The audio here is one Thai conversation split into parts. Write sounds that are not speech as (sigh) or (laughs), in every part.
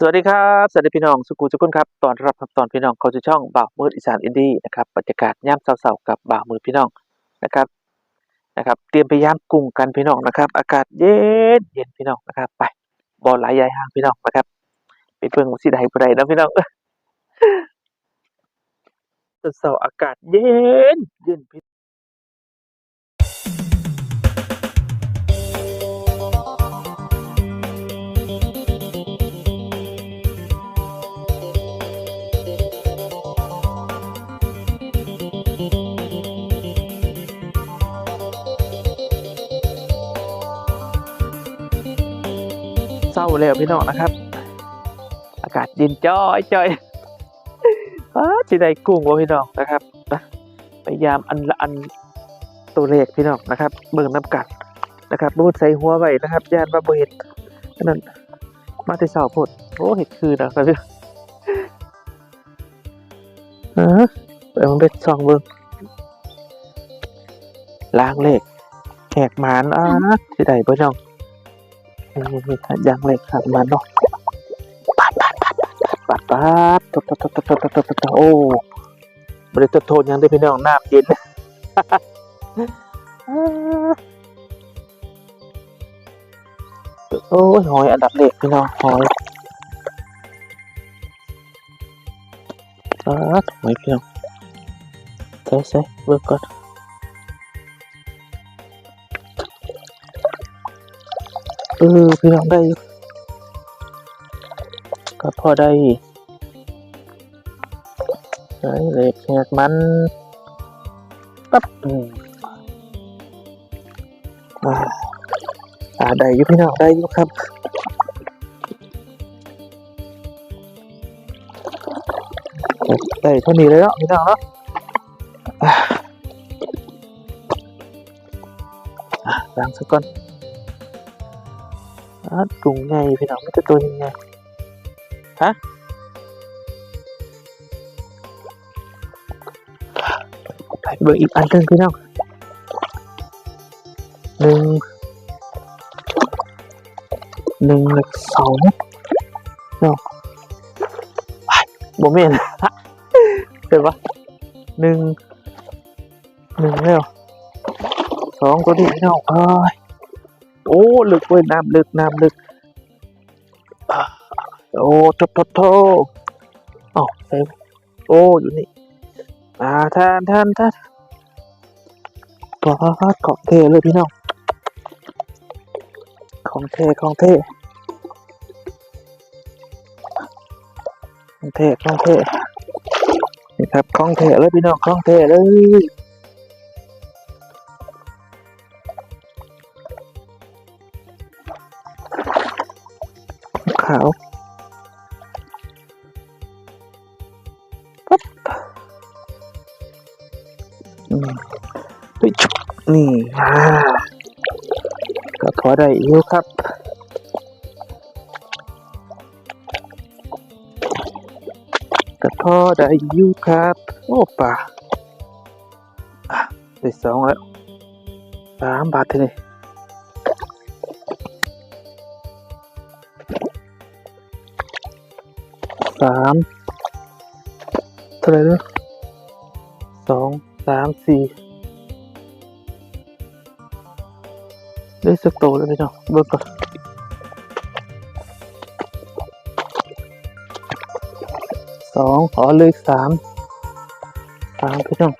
สวัสดีครับสวัสดีพี่น้องสุกูสุกุนครับตอนรับครับตอนพี่น้องเขาสู่ช่องบ่าวมืดอีสานอินดี้นะครับบรรยากาศย่ำเสาๆกับบ่าวมืดพี่น้องนะครับนะครับ เตรียมไปย่างกุ้งกันพี่น้องนะครับ อากาศเย็นเย็นพี่น้องนะครับไปบอลหลายใหญ่ห่างพี่น้องนะครับไปเพิ่งว่าสิได้บ่ได้นะพี่น้องเสาๆอากาศเย็นเย็นพี่ แล้วพี่น้องนะครับ อากาศเย็นจ้อยจ้อยอ้สิได้กุ้งวะพี่น้องนะครับนะพยายามอันละอันตัวเลขพี่น้องนะครับ เบิ่งน้ำกัดนะครับบูดใส่หัวไว้นะครับย่านว่าบ่เห็ดนั้นมาแต่เช้าโพดโอ้เห็ดคือนะครับพี่ฮะไปมันเป็นซองเบิ่งล้างเลขแขกหมานอ่าสิได้บ่น้อง ยังเลยครับมาเนาะปัดปัดปัดปัดปัดปัดปัดตบตบตบตบตบตบตบโอ้บริโทนยังได้พี่น้องน้ำเย็นโอ้ยหอยอันดับเล็กพี่น้องหอยปัดหอยพี่น้องใส่ใส่เบิกก่อน เออพี่น้องได้ก็พอได้ใส่เล็กแหกมันปั๊บอืมอ่าอาได้อยู่พี่น้องได้อยู่ครับได้เท่านี้เลยเนาะพี่น้องเนาะอ่าอะล้างสักก่อน hết tuần này phải động tới tôi nha. Hả? Phải đuổi ăn cơm kia đâu? đừng đừng lực sáu. Đâu bố mẹ (laughs) được quá đừng đừng đâu sáu có điện đâu. Ơi โอ้ลึกเว้ยน้ำลึกน้ำลึกโอ้ทโทโทอ๋อใส่โอ้อยู่นี่อ่าท่านท่านท่านปอดของเทเลยพี่น้องของเทของเทของเทของเทนี่ครับของเทเลยพี่น้องของเทเลย เฮ้ยชุบนี่อ่าก็พอได้อยู่ครับก็พอได้อยู่ครับ โอ้ป่าอะได้สองแล้วสามบาทเท่านี้สามเท่าไหรนะสองสามสี่ ได้สักโตแล้วพี่น้องเบิกก่อนสองขอเลขสามสามพี่น้อง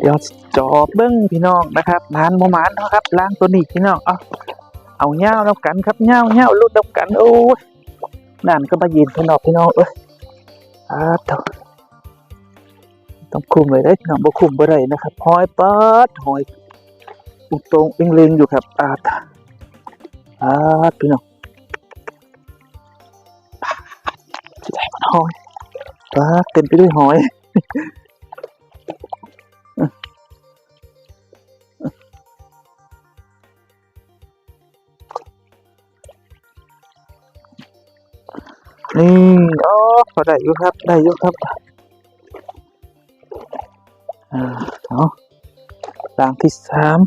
เดี๋ยวจอบเบิ้งพี่น้องนะครับมานโมมานนะครับล้างตัวนี้พี่น้องเอาเอาเงาแล้วกันครับเงาเงาลุดแล้วกันโอ้ยนั่นก็มายืนพี่น้องพี่น้องเอ้ยอ่าต้อง ต้องคุมเลยได้อพี่น้องบ่คุมบ่ได้นะครับหอยปัดหอยอุตรงอิงเลงอยู่ครับอาตอาพี่น้องสิได้มันหอยปัดเต็มไปด้วยหอยนี่อ้พอได้อยู่ครับ ได้อยู่ครับ เอารางที่สาม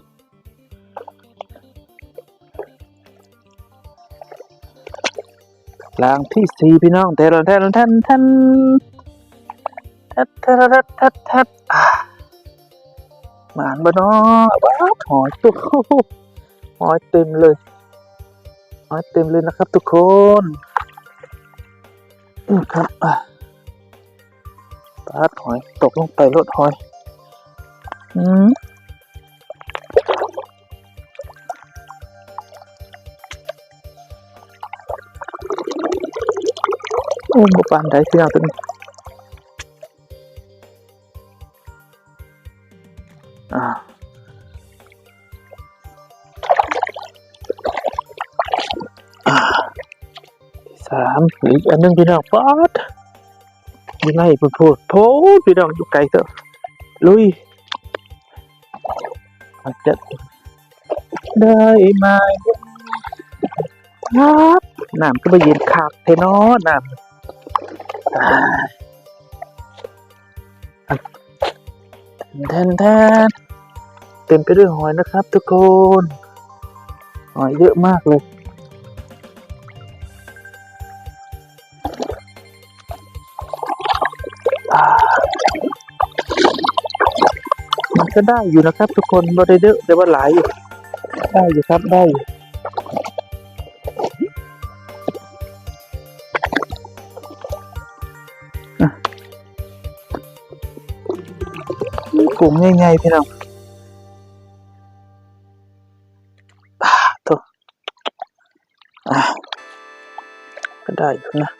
รางที่สี่พี่น้องเทนเทนเทนเทลนทัเทัเทัเทัดทัาหมานบ้านอว้าวหอยตุ๊กหอยเต็มเลยหอยเต็มเลยนะครับทุกคนครับปลาหอยตกลงไปลดหอย 嗯。ôm một bàn tay khi nào từng à สามหรืออันนึงพี่น้องป๊อดยังไงพูดพูดพี่น้องอยู่ไกลเถอะลุย อาจจะได้ไหมครับน้ำก็ไปเย็นขาดเทนอน้ำแทนแทนเต็มไปด้วยหอยนะครับทุกคน หอยเยอะมากเลย ก็ได้อยู่นะครับ ทุกคนบ่ได้เยอะแต่ว่าหลายอยู่ได้อยู่ครับได้อยู่กลุ่มง่ายๆพี่น้องตัวอะก็ได้อยู่นะ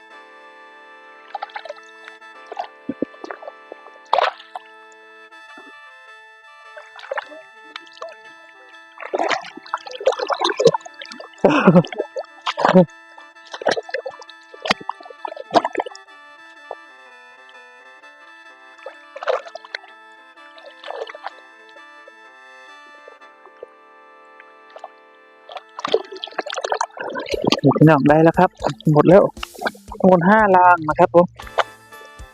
พี่น้องได้แล้วครับ หมดแล้วหมดห้าลางนะครับผม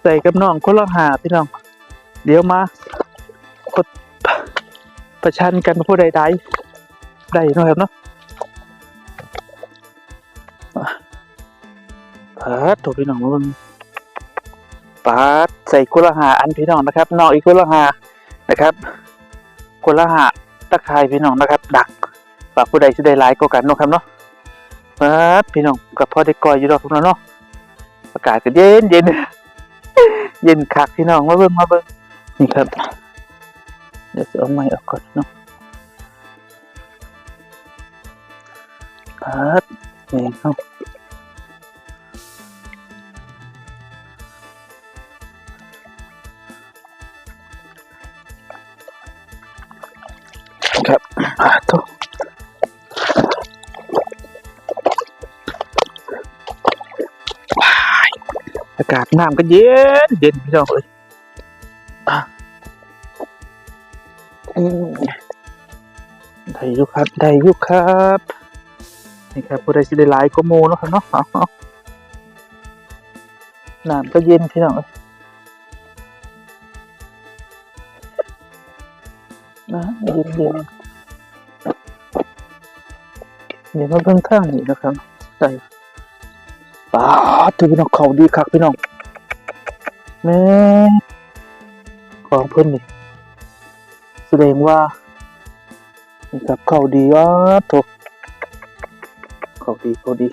ใส่กับน้องคนละหาพี่น้อง เดี๋ยวมากดประชันกันผู้ใดได้ได้นะครับเนาะาดถูกพี่น้องมาเบิ่งปาดใส่คนละหาอันพี่น้องนะครับน้องอีกคนละหานะครับคนละหาตะไคร้พี่น้องนะครับ ดักฝากผู้ใดจะได้หลายก็กันเนาะครับเนาะครับพี่น้องกับพ่อได้กอยอยู่ดอกทุกนั้นเนาะอากาศก็เย็นเย็นเย็นคักพี่น้องมาเบิ่งมาเบิ่งนี่ครับ เดี๋ยวจะเอาไม้ออกก่อนเนาะครับนี่ครับ อากาศน้ำก็เย็นเย็นพี่น้องเอ้ยได้ยุครับได้ยุครับนี่ครับผู้ใดสิได้หลายก็โมเนาะครับเนาะน้ำก็เย็นพี่น้องเอ้ยนะเย็นเย็นเดี๋ยวมาเบิ่งข้างนี้นะครับได้ ป้าดถือพี่น้องเขาดีคักพี่น้องแม่ของเพิ่นนี่แสดงว่านี่ครับเขาดีอะโถเขาดีเขาดี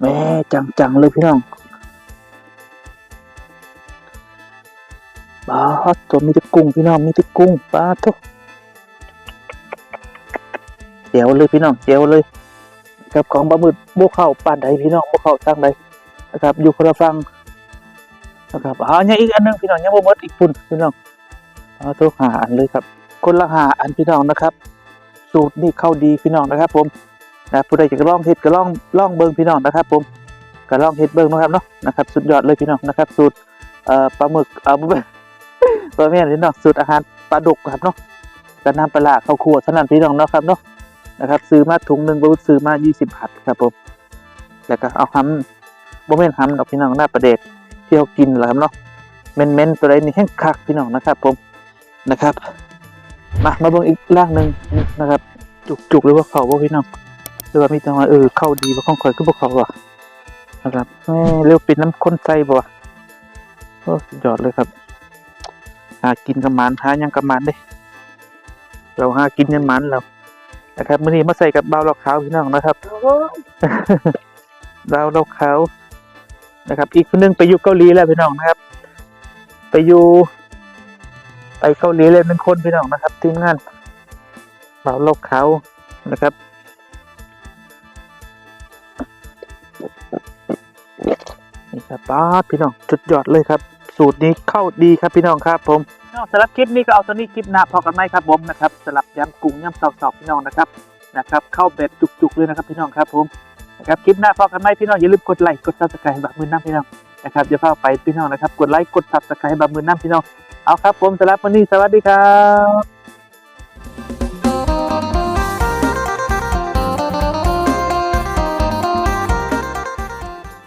แม่จังๆเลยพี่น้องป้าตัวมีแต่กุ้งพี่น้องมีแต่กุ้งป้าดโถเจียวเลยพี่น้องเจียวเลย กับของบะหมึดบเข้าปานใดพี่น้องบเข้าทางใดนะครับ อยู่คนละฟังนะครับอ่ายังอีกอันหนึงพี่น้องยังบ่หมดอีกปุ่นพี่น้องเอาตัวหาอันเลยครับ คนละหาอันพี่น้องนะครับ สูตรนี่เข้าดีพี่น้องนะครับ ผมนะผู้ใดจะลองเฮ็ดก็ลองลองเบิ่งพี่น้องนะครับ ผมก็ลองเฮ็ดเบิ่งนะครับเนาะนะครับ สุดยอดเลยพี่น้องนะครับ สูตรเอ่อปลาหมึกเอ่อบ่แม่นบ่แม่นพี่น้องสูตรอาหารปลาดุกครับเนาะกระน้ำปลาร้าข้าวคั่วเท่านั้นพี่น้องเนาะครับเนาะ นะครับ ซื้อมาถุงหนึ่งบรุษซื้อมา 20 บาทครับผมแล้วก็เอาห้ำบ่แม่นห้ำดอกพี่น้องหน้าประเดกที่เขากินแหละครับเนาะเม่นๆตัวใดนี่แห้งคักพี่น้องนะครับ ผมนะครับ มามาเบิ่งอีกร่างหนึ่งนะครับ จุกจุกหรือว่าเขาบ่พี่น้องหรือว่ามีจังหวะเออเข้าดีว่าข้องข่อยคือบ่เขาว่ะนะครับแม่เร็วปิดน้ำข้นใจบ่วะโอ้สุดยอดเลยครับ หากินกับมันหายังกับมันเด้เราหากินยันมันเรา นะครับมื้อนี้มาใส่กับเบาเหลอกขาวพี่น้องนะครับเบาเหลอกขาวนะครับ อีกคนหนึงไปอยู่เกาหลีแล้วพี่น้องนะครับ ไปอยู่ไปเกาหลีเลยเป็นคนพี่น้องนะครับทีมงานเบาเหลอกขาวนะครับนี่ครับป้าดพี่น้องจุดยอดเลยครับ สูตรนี้เข้าดีครับพี่น้องครับผมพี่ น้องสำหรับคลิปนี้ก็เอาตัวนี้คลิปหน้าพอกันไหมครับผมนะครับสำหรับย้ำกุ้งย้ำสอบๆพี่น้องนะครับนะครับเข้าแบบจุกๆเลยนะครับพี่น้องครับผมนะครับคลิปหน้าพอกันไหมพี่น้องอย่าลืมกดไลค์กดซับสไครต์แบบมือน้ำพี่น้องนะครับอย่าเพิ่งไปพี่น้องนะครับกดไลค์กดซับสไครต์แบบมือน้ำพี่น้องเอาครับผมสำหรับวันนี้สวัสดีครับ